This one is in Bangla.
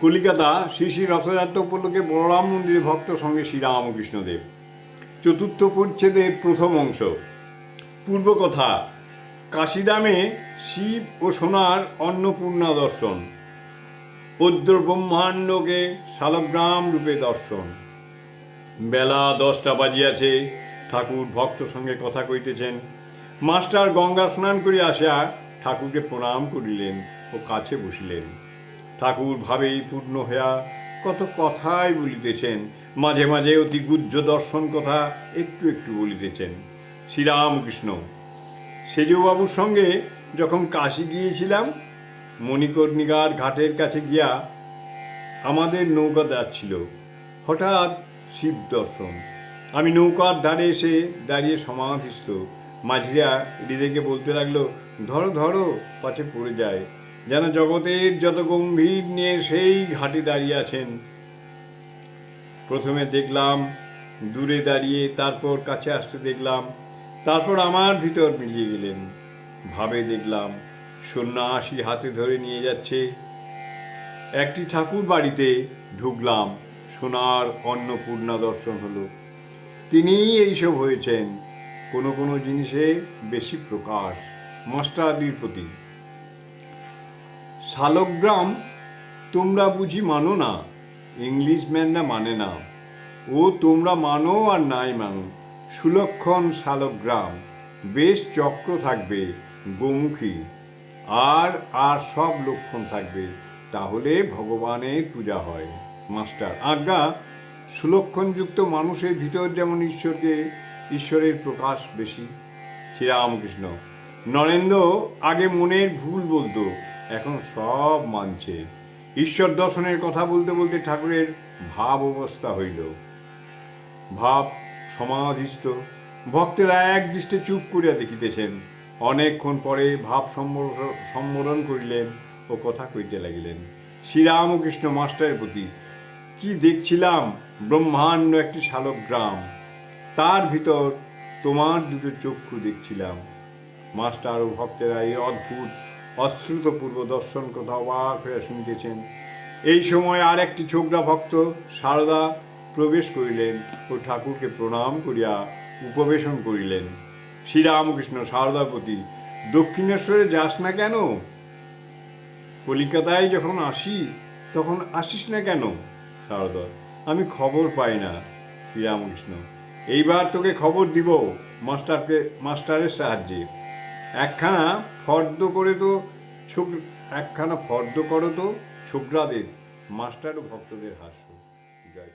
কলিকাতা শ্রী শ্রী রথযাত্রা উপলক্ষে বলরাম মন্দিরে ভক্ত সঙ্গে শ্রীরামকৃষ্ণদেব। চতুর্থ পরিচ্ছেদের প্রথম অংশ। পূর্ব কথা কাশিদামে শিব ও সোনার অন্নপূর্ণা দর্শন। পদ্র ব্রহ্মাণ্ডকে শালগ্রাম রূপে দর্শন। বেলা দশটা বাজিয়াছে, ঠাকুর ভক্ত সঙ্গে কথা কইতেছেন। মাস্টার গঙ্গা স্নান করিয়া আসিয়া ঠাকুরকে প্রণাম করিলেন ও কাছে বসিলেন। ঠাকুর ভাবেই পূর্ণ হইয়া কত কথাই বলিতেছেন। মাঝে মাঝে অতি গুজ্জ দর্শন কথা একটু একটু বলিতেছেন। শ্রীরামকৃষ্ণ, সেজবাবুর সঙ্গে যখন কাশি গিয়েছিলাম, মণিকর্ণিকার ঘাটের কাছে গিয়া আমাদের নৌকা যাচ্ছিল হঠাৎ শিব দর্শন। আমি নৌকার ধারে এসে দাঁড়িয়ে সমাধিস্থ। মাঝিরা হৃদয়কে বলতে লাগল, ধরো ধরো, পাছে পড়ে যায়। যেন জগতের যত গম্ভীর নিয়ে সেই ঘাটে দাঁড়িয়ে আছেন। প্রথমে দেখলাম, দূরে দাঁড়িয়ে, তারপর কাছে আসতে দেখলাম, তারপর আমার ভিতর মিলিয়ে গেলেন। ভাবে দেখলাম, সন্ন্যাসী হাতে ধরে নিয়ে যাচ্ছে। একটি ঠাকুর বাড়িতে ঢুকলাম, সোনার অন্নপূর্ণা দর্শন হলো। তিনিই এইসব হয়েছেন। কোনো কোনো জিনিসে বেশি প্রকাশ মাস্টারদির প্রতি। শালগ্রাম, তোমরা বুঝি মানো না? ইংলিশম্যানরা মানে না। ও তোমরা মানো আর নাই মানো। সুলক্ষণ শালগ্রাম, বেশ চক্র থাকবে গোমুখী। আর আর সব লক্ষণ থাকবে, তাহলে ভগবানের পূজা হয়। মাস্টার, আজ্ঞা, সুলক্ষণযুক্ত মানুষের ভিতর যেমন ঈশ্বরকে, ঈশ্বরের প্রকাশ বেশি। শ্রীরামকৃষ্ণ, নরেন্দ্র, আগে মনের ভুল বলতো। এখন সব মানছে। ঈশ্বর দর্শনের কথা বলতে বলতে ঠাকুরের ভাব অবস্থা হইল। ভাব সমাধিস্থ। ভক্তেরা এক দৃষ্টে চুপ করিয়া দেখিতেছেন। অনেকক্ষণ পরে ভাব সম্মরণ করিলেন ও কথা কইতে লাগিলেন। শ্রীরামকৃষ্ণ মাস্টারের প্রতি, কি দেখছিলাম? ব্রহ্মাণ্ড একটি শালক গ্রাম। তার ভিতর তোমার দুটো চক্ষু দেখছিলাম। মাস্টার ও ভক্তেরা এই অদ্ভুত অশ্রুতপূর্ব দর্শন কথা অবাক হইয়া শুনিতেছেন। এই সময় আর একটি ছোকরা ভক্ত সারদা প্রবেশ করিলেন ও ঠাকুরকে প্রণাম করিয়া উপবেশন করিলেন। শ্রীরামকৃষ্ণ সারদার প্রতি, দক্ষিণেশ্বরে যাস না কেন? কলিকাতায় যখন আসি, তখন আসিস না কেন? সারদা, আমি খবর পাই না। শ্রীরামকৃষ্ণ, এইবার তোকে খবর দিব মাস্টারকে, মাস্টারের সাহায্যে। একখানা ফর্দ করে তো ছুক একখানা ফর্দ করো তো ছুকরাদের মাস্টার ও ভক্তদের হাস্য। জয়